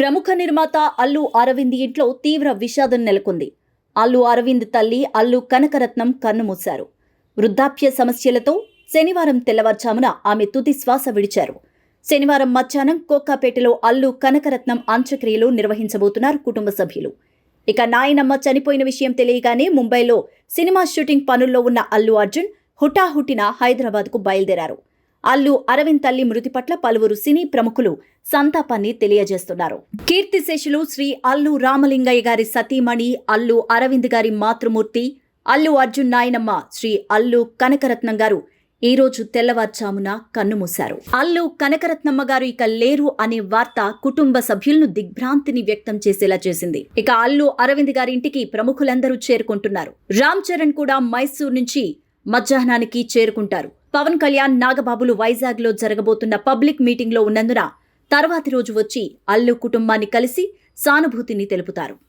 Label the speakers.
Speaker 1: ప్రముఖ నిర్మాత అల్లు అరవింద్ ఇంట్లో తీవ్ర విషాదం నెలకొంది. అల్లు అరవింద్ తల్లి అల్లు కనకరత్నం కన్నుమూశారు వృద్ధాప్య సమస్యలతో శనివారం తెల్లవారుజామున ఆమె తుది శ్వాస విడిచారు. శనివారం మధ్యాహ్నం కోకాపేటలో అల్లు కనకరత్నం అంత్యక్రియలు నిర్వహించబోతున్నారు కుటుంబ సభ్యులు. ఇక నాయనమ్మ చనిపోయిన విషయం తెలియగానే ముంబైలో సినిమా షూటింగ్ పనుల్లో ఉన్న అల్లు అర్జున్ హుటాహుటిన హైదరాబాద్కు బయలుదేరారు. అల్లు అరవింద్ తల్లి మృతి పట్ల పలువురు సినీ ప్రముఖులు సంతాపాన్ని తెలియజేస్తున్నారు. కీర్తిశేషులు శ్రీ అల్లు రామలింగయ్య గారి సతీమణి అల్లు అరవింద్ గారి మాతృమూర్తి అల్లు అర్జున్ నాయనమ్మ శ్రీ అల్లు కనకరత్నం గారు ఈ రోజు తెల్లవారుజామున కన్నుమూశారు అల్లు కనకరత్నమ్మ గారు ఇక లేరు అనే వార్త కుటుంబ సభ్యులను దిగ్భ్రాంతిని వ్యక్తం చేసేలా చేసింది. ఇక అల్లు అరవింద్ గారి ఇంటికి ప్రముఖులందరూ చేరుకుంటున్నారు. రామ్ చరణ్ కూడా మైసూర్ నుంచి మధ్యాహ్నానికి చేరుకుంటారు. పవన్ కళ్యాణ్ నాగబాబులు వైజాగ్లో జరగబోతున్న పబ్లిక్ మీటింగ్లో ఉన్నందున తర్వాతి రోజు వచ్చి అల్లు కుటుంబాన్ని కలిసి సానుభూతిని తెలుపుతారు.